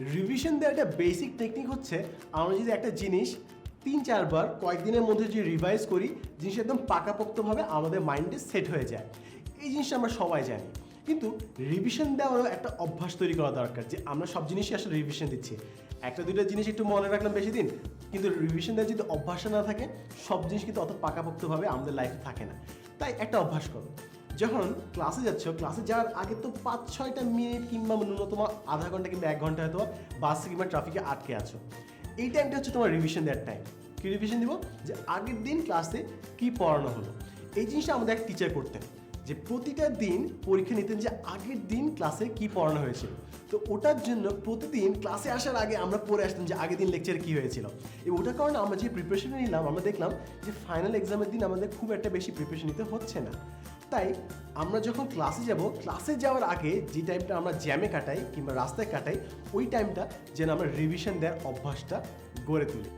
Revision দেওয়ার একটা basic technique হচ্ছে, আমরা যদি একটা জিনিস তিন, চারবার কয়েকদিনের মধ্যে যদি রিভাইজ করি, জিনিসটা একদম পাকাপোক্তভাবে আমাদের মাইন্ডে সেট হয়ে যায়। এই জিনিসটা আমরা সবাই জানি। কিন্তু রিভিশন দেওয়ারও একটা অভ্যাস তৈরি করা দরকার যে আমরা সব জিনিসই আসলে রিভিশন দিচ্ছি। একটা, দুইটা জিনিস একটু মনে রাখলাম বেশি দিন, কিন্তু রিভিশন দেওয়ার যদি অভ্যাস না থাকে, সব জিনিস কিন্তু অত পাকাপোক্তভাবে আমাদের লাইফে থাকে না। তাই একটা অভ্যাস করো। যখন ক্লাসে যাচ্ছ ক্লাসে যাওয়ার আগে তো পাঁচ, ছয়টা মিনিট কিংবা ন্যূনতম আধা ঘণ্টা কিংবা এক ঘণ্টা হয়তো বাস কিংবা ট্রাফিকে আটকে আছো। এই টাইমটা হচ্ছে তোমার রিভিশন দেওয়ার টাইম কি রিভিশন দিব? যে আগের দিন ক্লাসে কি পড়ানো হলো? এই জিনিসটা আমাদের এক টিচার করতেন যে প্রতিটা দিন পরীক্ষা নিতেন যে আগের দিন ক্লাসে কি পড়ানো হয়েছিল। তো ওটার জন্য প্রতিদিন ক্লাসে আসার আগে আমরা পড়ে আসতাম যে আগের দিন লেকচারে কী হয়েছিল। এবং ওটার কারণে আমরা যে প্রিপারেশন নিলাম, আমরা দেখলাম যে ফাইনাল এক্সামের দিন আমাদের খুব একটা বেশি প্রিপারেশন নিতে হচ্ছে না। তাই আমরা যখন ক্লাসে যাব ক্লাসে যাওয়ার আগে যে টাইমটা আমরা জ্যামে কাটাই কিংবা রাস্তায় কাটাই, ওই টাইমটা যেন আমরা রিভিশন দেওয়ার অভ্যাসটা গড়ে তুলি।